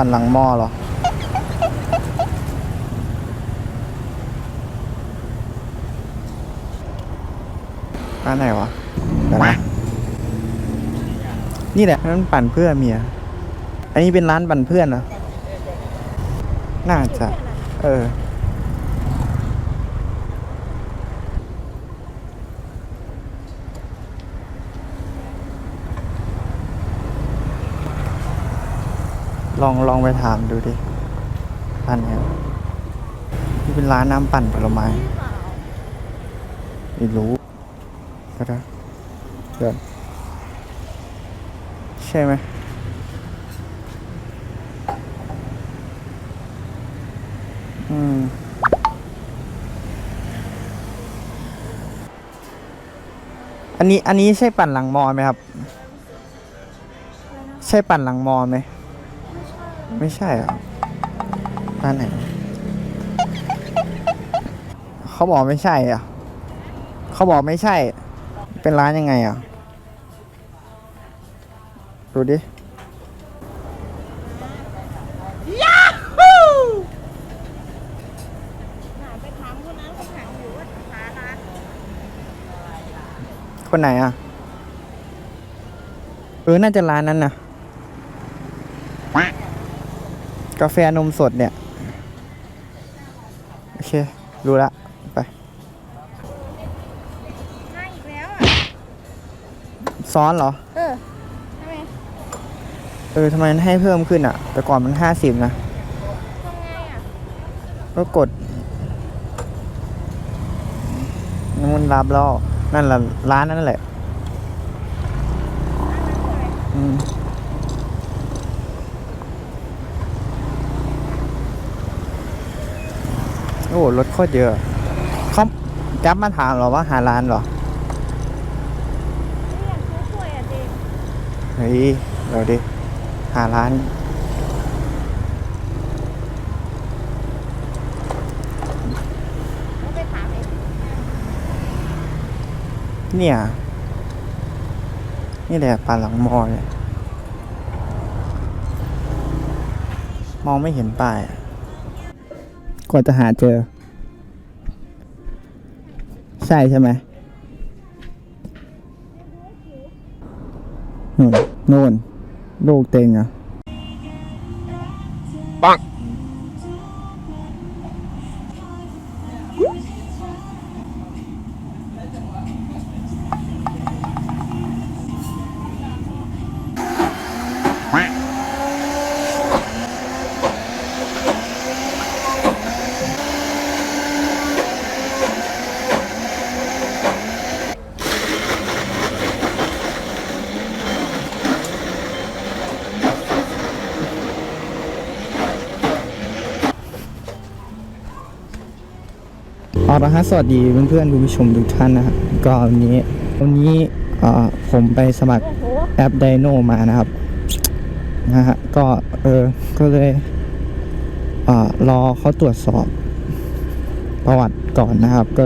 ปั่นหลังหม้อเหรอร้านไหนวะเดี๋ยวนะนี่แหละนั่นปั่นเพื่อเมีย อันนี้เป็นร้านปั่นเพื่อนเหรอ น่าจะ เออ ลองลองไปถามดูดิร้านเนี้ยนี่เป็นร้านน้ำปั่นผลไม้ไม่รู้ก็ได้เดินใช่ไหมอืมอันนี้อันนี้ใช่ปั่นหลังมอไหมครับ ใช่ปั่นหลังมอไหม ไม่ใช่เหรอร้านไหน เขาบอกไม่ใช่อะ เขาบอกไม่ใช่ เป็นร้านยังไงอะ ดูดิไปถามคนนั้นเขาถามอยู่ว่าหาร้านคนไหนอะ เออ น่าจะร้านนั้นนะ กาแฟนมสดเนี่ย โอเค รู้ละ ไปห้าอีกแล้วอะ ซ้อนเหรอ เออทำไมเออทำไมมันให้เพิ่มขึ้นอะ แต่ก่อนมันห้าสิบนะ ทำไงอะ ก็กดมันรับแล้วนั่นแหละร้านนั่นแหละ อืม อ้รถโคตรเยอะเขาจับมาถามเหรอว่าหาร้านเหรอเฮ้ยเดี๋ยวดิหาร้านเองเนี่ย นี่แหละป่าหลังมอเนี่ย มองไม่เห็นป้ายอะ กว่าจะหาเจอ ใช่ใช่ไหมนู่นนู่นลูกเต็งอะ เอาละฮะสวัสดีเพื่อนๆคุณผู้ชมทุกท่านนะครับก็วันนี้วันนี้ผมไปสมัครแอปไดโนมานะครับนะฮะก็เออก็เลยเอ่อรอเขาตรวจสอบประวัติก่อนนะครับ ก็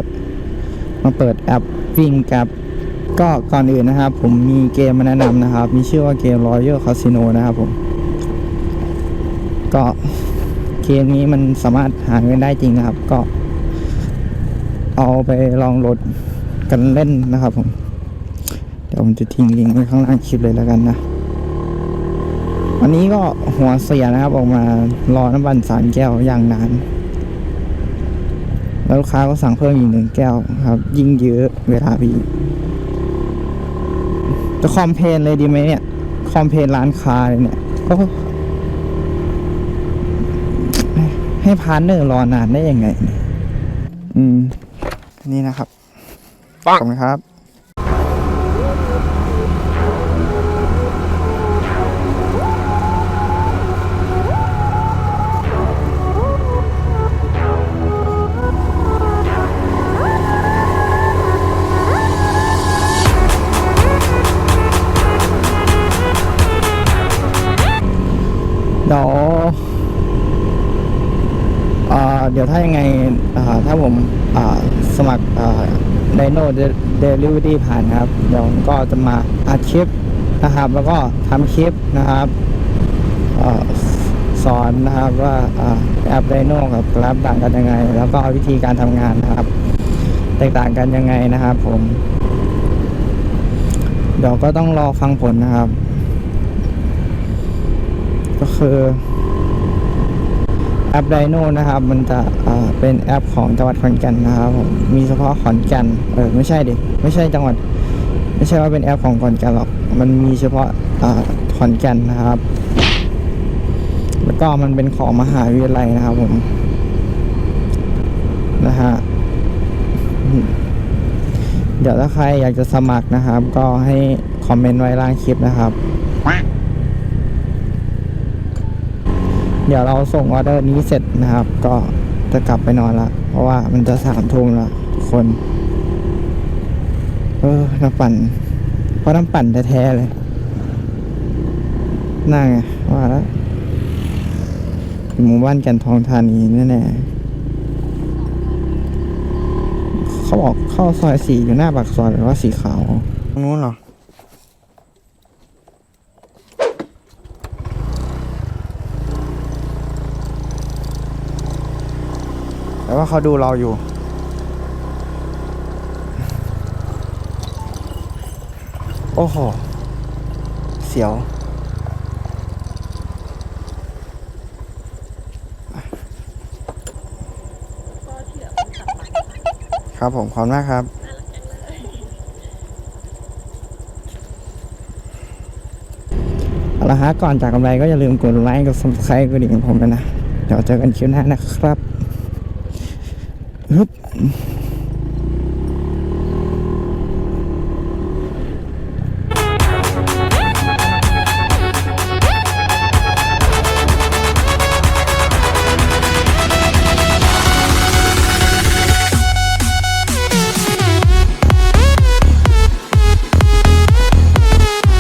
มาเปิดแอปวิ่งกับก็ก่อนอื่นนะครับ ผมมีเกมมาแนะนำนะครับ มีชื่อว่าเกม Royal Casino นะครับผม ก็เกมนี้มันสามารถหาเงินได้จริงนะครับ ก็ เอาไปลองโหลดกันเล่นนะครับผมเดี๋ยวผมจะทิ้งลิงก์ไว้ข้างล่างคลิปเลยแล้วกันนะวันนี้ก็หัวเสียนะครับออกมารอน้ำบันสามแก้วอย่างนานแล้วลูกค้าก็สั่งเพิ่มอีกหนึ่งแก้วครับ ยิ่งเยอะเวลาพี่จะคอมเพนเลยดีไหมเนี่ย คอมเพนร้านค้าเลยเนี่ยให้พาร์ทเนอร์รอนานได้ยังไง อืม นี่นะครับขปัองบคุณครับเดี๋ยวอ่า เดี๋ยวถ้ายังไงถ้าผมสมัครไดโน่เดลิเวอรี่ผ่านครับ เดี๋ยวก็จะมาอัดคลิปนะครับ แล้วก็ทำคลิปนะครับอสอนนะครับว่าแอปไดโนกับกราฟต่างกันยังไง แล้วก็วิธีการทำงานนะครับ แตกต่างกันยังไงนะครับผม เดี๋ยวก็ต้องรอฟังผลนะครับ ก็คือ แอปไดโนนะครับ มันจะเป็นแอปของจังหวัดขอนแก่นนะครับมีเฉพาะขอนแก่นเออไม่ใช่ดิไม่ใช่จังหวัด ไม่ใช่ว่าเป็นแอปของขอนแก่นหรอก มันมีเฉพาะขอนแก่นนะครับ แล้วก็มันเป็นของมหาวิทยาลัยนะครับผมนะฮะเดี๋ยวถ้าใครอยากจะสมัครนะครับ ก็ให้คอมเมนต์ไว้ล่างคลิปนะครับ เดี๋ยวเราส่งออเดอร์นี้เสร็จนะครับ ก็จะกลับไปนอนละ เพราะว่ามันจะสามทุ่มล้วทุกคน เออน้ำปั่น เพราะน้ำปั่นแท้ๆเลยน่าไงว่าแล้วหมู่บ้านแก่นทองธานีแน่ๆเขาบอกเข้าซอยสีอยู่หน้าปากซอยหรือว่าสีขาวตรงนู้นเหรอ แต่ว่าเขาดูเราอยู่ โอ้โห เสียวครับผมขอบคุณมากครับเอาละฮะก่อนจากกำไรก็อย่าลืมกดไลค์กับ subscribe กระดิ่งของผมด้วยนะ เดี๋ยวเจอกันคลิปหน้านะครับ Nope.